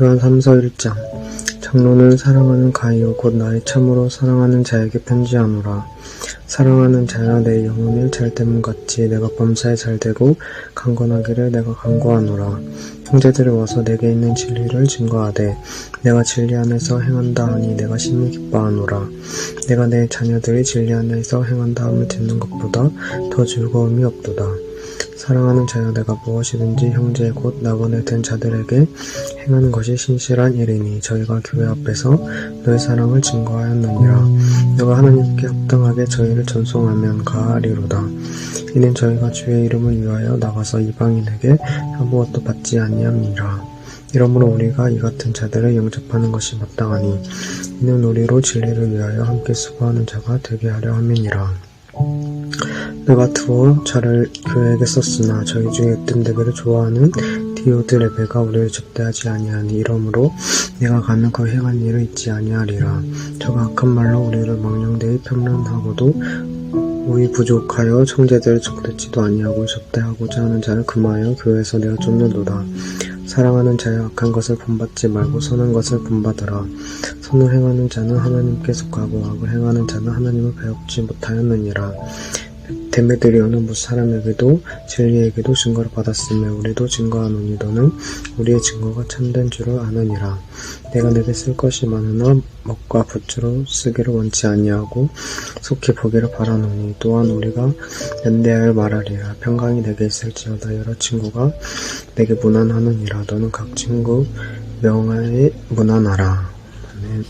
요한 3서 1장 장로는 사랑하는 가이오 곧 나의 참으로 사랑하는 자에게 편지하노라. 사랑하는 자야 내 영혼을 잘됨 같이 내가 범사에 잘되고 강건하기를 내가 간구하노라. 형제들이 와서 내게 있는 진리를 증거하되 내가 진리 안에서 행한다 하니 내가 심히 기뻐하노라. 내가 내 자녀들이 진리 안에서 행한다 함을 듣는 것보다 더 즐거움이 없도다. 사랑하는 자여 내가 무엇이든지 형제 곧 나번에 된 자들에게 행하는 것이 신실한 일이니 저희가 교회 앞에서 너의 사랑을 증거하였느니라. 너가 하나님께 합당하게 저희를 전송하면 가하리로다. 이는 저희가 주의 이름을 위하여 나가서 이방인에게 아무것도 받지 아니함이라. 이러므로 우리가 이 같은 자들을 영접하는 것이 마땅하니 이는 우리로 진리를 위하여 함께 수고하는 자가 되게 하려 함이니라. 내가 두어 자를 교회에게 썼으나 저희 중에 뜸되기를 좋아하는 디오드 레베가 우리를 접대하지 아니하니 이러므로 내가 가면 그 행한 일을 잊지 아니하리라. 저가 악한 말로 우리를 망령되이 편론하고도 우리 부족하여 청제들을 접대지도 아니하고 접대하고자 하는 자를 금하여 교회에서 내어 쫓는도다. 사랑하는 자여 악한 것을 본받지 말고 선한 것을 본받으라. 선을 행하는 자는 하나님께 속하고 악을 행하는 자는 하나님을 배웁지 못하였느니라. 데메드리오는 무 사람에게도 진리에게도 증거를 받았으며 우리도 증거하노니 너는 우리의 증거가 참된 줄을 아느니라. 내가 내게 쓸 것이 많으나 먹과 붓으로 쓰기를 원치 아니하고 속히 보기를 바라노니 또한 우리가 연대하여 말하리라. 평강이 내게 있을지어다 여러 친구가 내게 무난하느니라. 너는 각 친구 명하에 무난하라. 아멘.